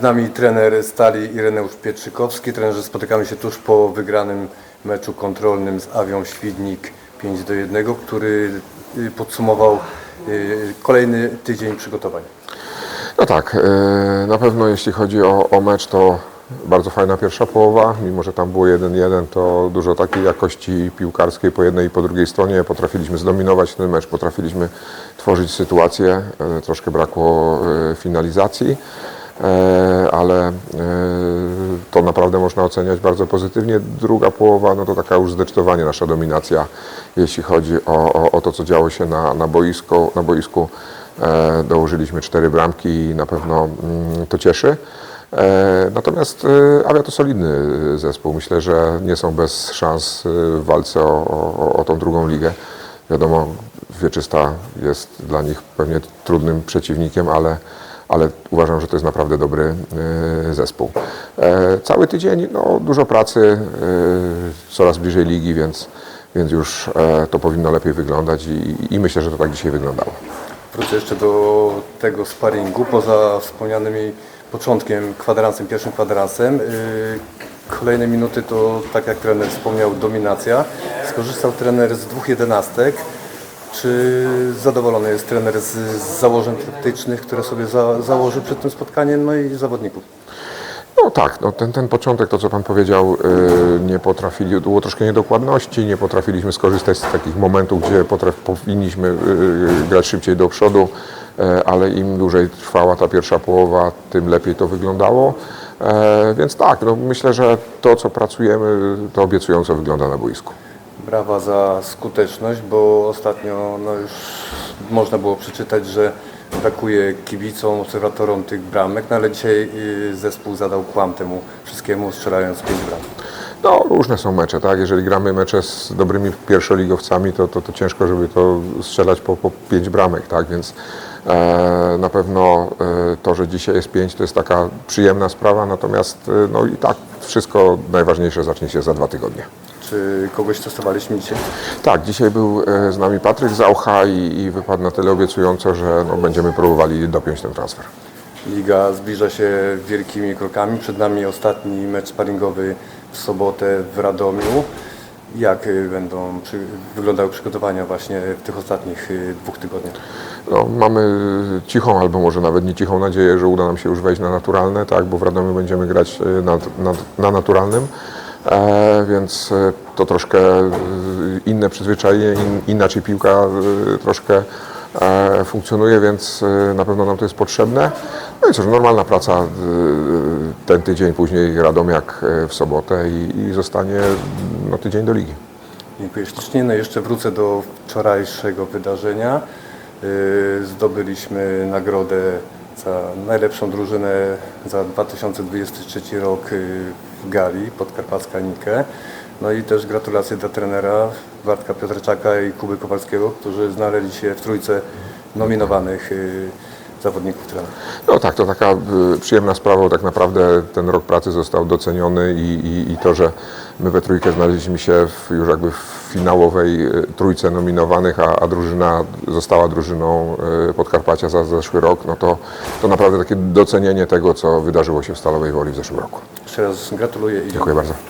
Z nami trener Stali Ireneusz Pietrzykowski. Trenerze, spotykamy się tuż po wygranym meczu kontrolnym z Awią Świdnik 5 do 1, który y, podsumował y, kolejny tydzień przygotowań. No tak, e, na pewno jeśli chodzi o, o mecz, to bardzo fajna pierwsza połowa. Mimo, że tam było 1-1, to dużo takiej jakości piłkarskiej po jednej i po drugiej stronie. Potrafiliśmy zdominować ten mecz, potrafiliśmy tworzyć sytuację. Troszkę brakło finalizacji, ale e, to naprawdę można oceniać bardzo pozytywnie. Druga połowa, no to taka już zdecydowanie nasza dominacja, jeśli chodzi o, o, o to, co działo się na, na, boisku, na boisku. E, Dołożyliśmy cztery bramki i na pewno mm, to cieszy. E, Natomiast e, Awia to solidny zespół. Myślę, że nie są bez szans e, w walce o, o, o tą drugą ligę. Wiadomo, Wieczysta jest dla nich pewnie trudnym przeciwnikiem, ale, ale uważam, że to jest naprawdę dobry e, zespół. E, Cały tydzień no, dużo pracy, e, coraz bliżej ligi, więc, więc już to powinno lepiej wyglądać i, i myślę, że to tak dzisiaj wyglądało. Wrócę jeszcze do tego sparingu. Poza wspomnianymi początkiem kwadransem, pierwszym kwadransem, kolejne minuty to, tak jak trener wspomniał, dominacja. Skorzystał trener z dwóch jedenastek. Czy zadowolony jest trener z, założeń taktycznych, które sobie za, założył przed tym spotkaniem, no i zawodników? No tak, no ten, ten początek, to co Pan powiedział, yy, nie potrafili, było troszkę niedokładności, nie potrafiliśmy skorzystać z takich momentów, gdzie potraf, powinniśmy yy, grać szybciej do przodu, yy, ale im dłużej trwała ta pierwsza połowa, tym lepiej to wyglądało. E, Więc tak, no myślę, że to co pracujemy, to obiecująco wygląda na boisku. Brawa za skuteczność, bo ostatnio no już można było przeczytać, że brakuje kibicom, obserwatorom tych bramek, no ale dzisiaj y, zespół zadał kłam temu wszystkiemu, strzelając pięć bramek. No, różne są mecze, tak? Jeżeli gramy mecze z dobrymi pierwszoligowcami, to, to, to ciężko, żeby to strzelać po, po pięć bramek, tak? Więc e, na pewno e, to, że dzisiaj jest pięć, to jest taka przyjemna sprawa, natomiast e, no i tak wszystko najważniejsze zacznie się za dwa tygodnie. Czy kogoś testowaliśmy dzisiaj? Tak, dzisiaj był e, z nami Patryk Zaucha i, i wypadł na tyle obiecująco, że no, będziemy próbowali dopiąć ten transfer. Liga zbliża się wielkimi krokami. Przed nami ostatni mecz sparingowy w sobotę w Radomiu. Jak y, będą przy, wyglądały przygotowania właśnie w tych ostatnich y, dwóch tygodniach? No, mamy cichą, albo może nawet nie cichą nadzieję, że uda nam się już wejść na naturalne, tak, bo w Radomiu będziemy grać na, na, na naturalnym, więc e, to troszkę e, inne przyzwyczajenie, in, inaczej piłka e, troszkę e, funkcjonuje, więc e, na pewno nam to jest potrzebne. No i cóż, normalna praca e, ten tydzień, później Radomiak e, w sobotę i, i zostanie no, tydzień do ligi. Dziękuję ślicznie. No jeszcze wrócę do wczorajszego wydarzenia. Zdobyliśmy nagrodę za najlepszą drużynę za 2023 rok y, w Gali Podkarpacka Nike. No i też gratulacje dla trenera Bartka Piotrczaka i Kuby Kowalskiego, którzy znaleźli się w trójce nominowanych y, zawodników trenera. No tak, to taka y, przyjemna sprawa, bo tak naprawdę ten rok pracy został doceniony i, i, i to, że my we trójkę znaleźliśmy się w, już jakby w finałowej y, trójce nominowanych, a, a drużyna została drużyną y, Podkarpacia za zeszły rok, no to, to naprawdę takie docenienie tego, co wydarzyło się w Stalowej Woli w zeszłym roku. Jeszcze raz gratuluję i Dziękuję bardzo.